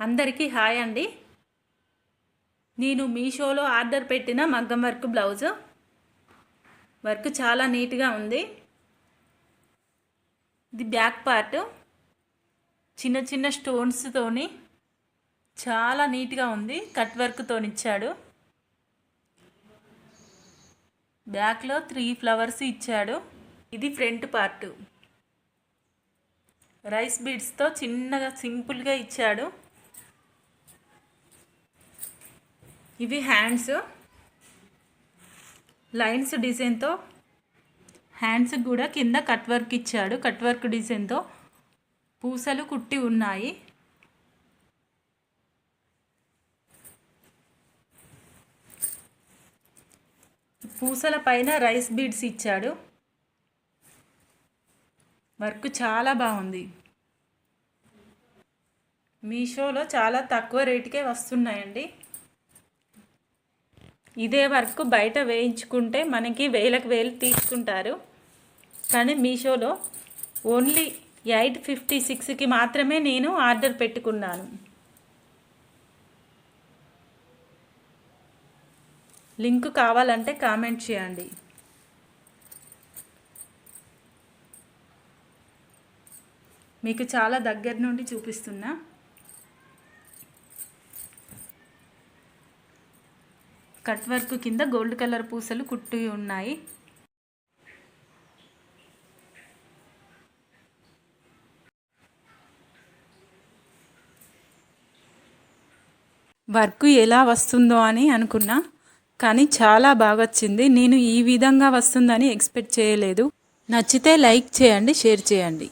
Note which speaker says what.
Speaker 1: అందరికీ హాయ్ అండి. నేను మీషోలో ఆర్డర్ పెట్టిన మగ్గం వర్క్ బ్లౌజ్. వర్క్ చాలా నీట్గా ఉంది. ఇది బ్యాక్ పార్ట్. చిన్న చిన్న స్టోన్స్తోని చాలా నీట్గా ఉంది. కట్ వర్క్తో ఇచ్చాడు బ్యాక్లో త్రీ ఫ్లవర్స్ ఇచ్చాడు. ఇది ఫ్రంట్ పార్ట్. రైస్ బీడ్స్తో చిన్నగా సింపుల్గా ఇచ్చాడు. ఇవి హ్యాండ్స్. లైన్స్ డిజైన్తో హ్యాండ్స్ కూడా కింద కట్ వర్క్ ఇచ్చాడు. కట్ వర్క్ డిజైన్తో పూసలు కుట్టి ఉన్నాయి. పూసల పైన రైస్ బీడ్స్ ఇచ్చాడు. వర్క్ చాలా బాగుంది. మీషోలో చాలా తక్కువ రేటుకే వస్తున్నాయండి. ఇదే వర్క్ బయట వేయించుకుంటే మనకి వేలకు వేలు తీసుకుంటారు. కానీ మీషోలో ఓన్లీ ఎయిట్ ఫిఫ్టీ సిక్స్కి మాత్రమే నేను ఆర్డర్ పెట్టుకున్నాను. లింక్ కావాలంటే కామెంట్ చేయండి. మీకు చాలా దగ్గర నుండి చూపిస్తున్నా. కట్ వర్క్ కింద గోల్డ్ కలర్ పూసలు కుట్టి ఉన్నాయి. వర్క్ ఎలా వస్తుందో అని అనుకున్నా కానీ చాలా బాగా వచ్చింది నేను ఈ విధంగా వస్తుందని ఎక్స్పెక్ట్ చేయలేదు. నచ్చితే లైక్ చేయండి షేర్ చేయండి.